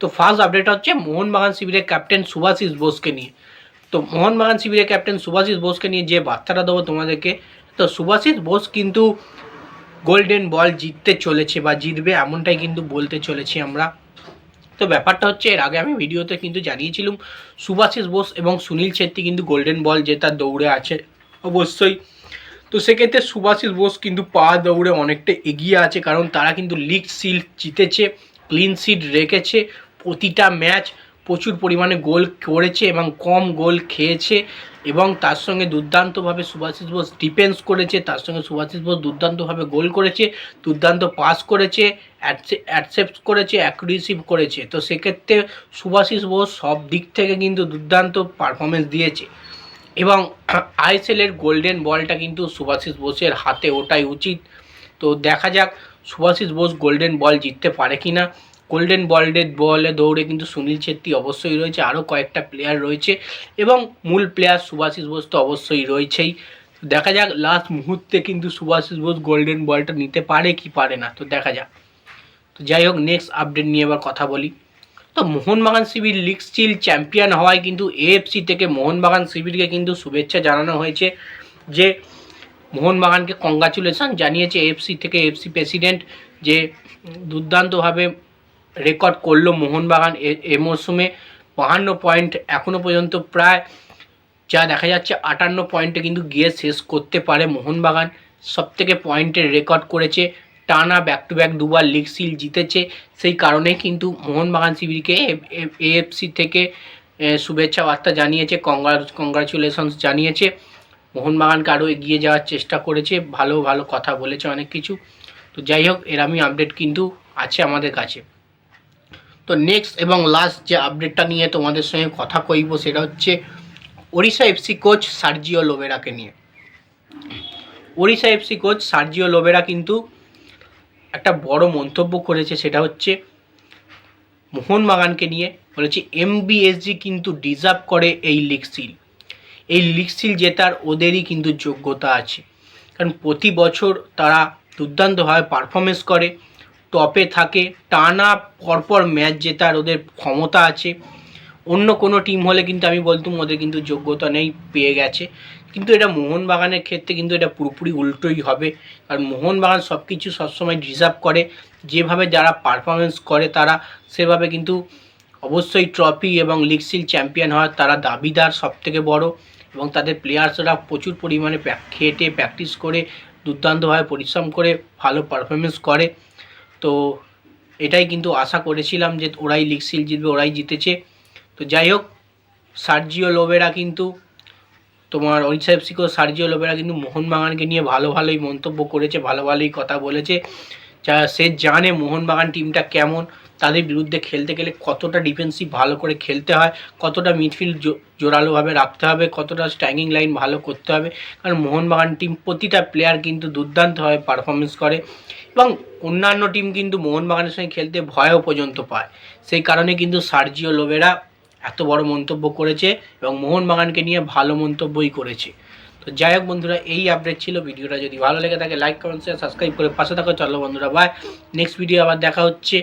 তো first update হচ্ছে মোহনবাগান শিবিরের ক্যাপ্টেন সুভাষিস বোসকে নিয়ে। তো মোহনবাগান শিবিরের ক্যাপ্টেন সুভাষিস বোসকে নিয়ে যে বার্তাটা দেবো তোমাদেরকে, তো সুভাষিস বোস কিন্তু গোল্ডেন বল জিততে চলেছে বা জিতবে এমনটাই কিন্তু বলতে চলেছি আমরা। তো ব্যাপারটা হচ্ছে এর আগে আমি ভিডিওতে কিন্তু জানিয়েছিলাম সুভাষিস বোস এবং সুনীল ছেত্রী কিন্তু গোল্ডেন বল জেতার দৌড়ে আছে অবশ্যই। তো সেক্ষেত্রে সুভাষিস বোস কিন্তু পা দৌড়ে অনেকটা এগিয়ে আছে, কারণ তারা কিন্তু লিগ সিল জিতেছে ক্লিন সিট রেখেছে প্রতিটা ম্যাচ প্রচুর পরিমাণে গোল করেছে এবং কম গোল খেয়েছে এবং তার সঙ্গে দুর্দান্তভাবে সুভাষিস বোস ডিফেন্স করেছে, তার সঙ্গে সুভাষিস বোস দুর্দান্তভাবে গোল করেছে, দুর্দান্ত পাস করেছে অ্যাকসেপ্ট করেছে অ্যাকুরেসিভ করেছে। তো সেক্ষেত্রে সুভাষিস বোস সব দিক থেকে কিন্তু দুর্দান্ত পারফরমেন্স দিয়েছে। এবং আইএসএলের গোল্ডেন বলটা কিন্তু সুভাষিস বোসের হাতে ওটাই উচিত। তো দেখা যাক সুভাষিস বোস গোল্ডেন বল জিততে পারে কি না গোল্ডেন বলের বলে দৌড়ে কিন্তু সুনীল ছেত্রী অবশ্যই রয়েছে, আরও কয়েকটা প্লেয়ার রয়েছে এবং মূল প্লেয়ার সুভাষিস বোস তো অবশ্যই রয়েছেই। দেখা যাক লাস্ট মুহূর্তে কিন্তু সুভাষিস বোস গোল্ডেন বলটা নিতে পারে কি পারে না, তো দেখা যাক। তো যাই হোক নেক্সট আপডেট নিয়ে এবার কথা বলি। তো মোহনবাগান শিবির লিগ স্টিল চ্যাম্পিয়ন হওয়ায় কিন্তু এএফসি থেকে মোহনবাগান শিবিরকে কিন্তু শুভেচ্ছা জানানো হয়েছে যে মোহনবাগানকে কংগ্রাচুলেশন জানিয়েছে এএফসি থেকে এফসি প্রেসিডেন্ট যে দুর্দান্তভাবে রেকর্ড করল মোহনবাগান এ- মরশুমে। বাহান্ন পয়েন্ট এখনও পর্যন্ত প্রায় যা দেখা যাচ্ছে আটান্ন পয়েন্টে কিন্তু গিয়ে শেষ করতে পারে মোহনবাগান। সব থেকে পয়েন্টের রেকর্ড করেছে টানা ব্যাক টু ব্যাক দুবার লিগ সিল জিতেছে। সেই কারণে কিন্তু মোহনবাগান শিবিরকে এএফসি থেকে শুভেচ্ছা বার্তা জানিয়েছে কংগ্রা কংগ্রাচুলেশনস জানিয়েছে। মোহনবাগানকে আরও এগিয়ে যাওয়ার চেষ্টা করেছে, ভালো ভালো কথা বলেছে অনেক কিছু। তো যাই হোক এরমই আপডেট কিন্তু আছে আমাদের কাছে। তো নেক্সট এবং লাস্ট যে আপডেটটা নিয়ে তোমাদের সঙ্গে কথা কইব সেটা হচ্ছে ওড়িশা এফসি কোচ সার্জিও লোবেরাকে নিয়ে। Odisha FC coach Sergio Lobera কিন্তু একটা বড় মন্তব্য করেছে, সেটা হচ্ছে মোহনবাগানকে নিয়ে বলেছে এমবিএসজি কিন্তু ডিজার্ভ করে এই লিগ সিল এই লিগ সিল জেতার ওদেরই কিন্তু যোগ্যতা আছে। কারণ প্রতি বছর তারা দুর্দান্তভাবে পারফরমেন্স করে। টপে থাকে, টানা পরপর ম্যাচ জেতার ওদের ক্ষমতা আছে। অন্য কোনো টিম হলে কিন্তু আমি বলতাম ওদের কিন্তু যোগ্যতা নেই, পেয়ে গেছে। কিন্তু এটা মোহনবাগানের ক্ষেত্রে কিন্তু এটা পুরোপুরি উল্টোই হবে। কারণ মোহনবাগান সব কিছু সবসময় ডিজার্ভ করে। যেভাবে যারা পারফরমেন্স করে তারা, সেভাবে কিন্তু অবশ্যই ট্রফি এবং লিগ সিল চ্যাম্পিয়ন হওয়ার তারা দাবিদার সব থেকে বড়। এবং তাদের প্লেয়ার্সরা প্রচুর পরিমাণে খেটে প্র্যাকটিস করে, দুর্দান্তভাবে পরিশ্রম করে, ভালো পারফরমেন্স করে। তো এটাই কিন্তু আশা করেছিলাম যে ওরাই লিগ সিল জিতবে, ওরাই জিতেছে। তো যাই হোক, সার্জিও লোবেরা কিন্তু তোমার ওড়িশা এফসিকেও সার্জিও লোবেরা কিন্তু মোহনবাগানকে নিয়ে ভালো ভালোই মন্তব্য করেছে, ভালো ভালোই কথা বলেছে। যা সে জানে মোহনবাগান টিমটা কেমন, তাদের বিরুদ্ধে খেলতে গেলে কতটা ডিফেন্সিভ ভালো করে খেলতে হয়, কতটা মিডফিল্ড জোরালোভাবে রাখতে হবে, কতটা স্ট্যাঙ্গিং লাইন ভালো করতে হবে। কারণ মোহনবাগান টিম প্রতিটা প্লেয়ার কিন্তু দুর্দান্তভাবে পারফরমেন্স করে। এবং অন্যান্য টিম কিন্তু মোহনবাগানের সঙ্গে খেলতে ভয়ও পর্যন্ত পায়। সেই কারণে কিন্তু সার্জিও লোবেরা এত বড় মন্তব্য করেছে এবং মোহনবাগানকে নিয়ে ভালো মন্তব্যই করেছে। তো যাই হোক বন্ধুরা, এই আপডেট ছিল। ভিডিওটা যদি ভালো লেগে থাকে লাইক কমেন্ট শেয়ার সাবস্ক্রাইব করে পাশে থাকো। চলো বন্ধুরা বাই নেক্সট ভিডিও আবার দেখা হচ্ছে।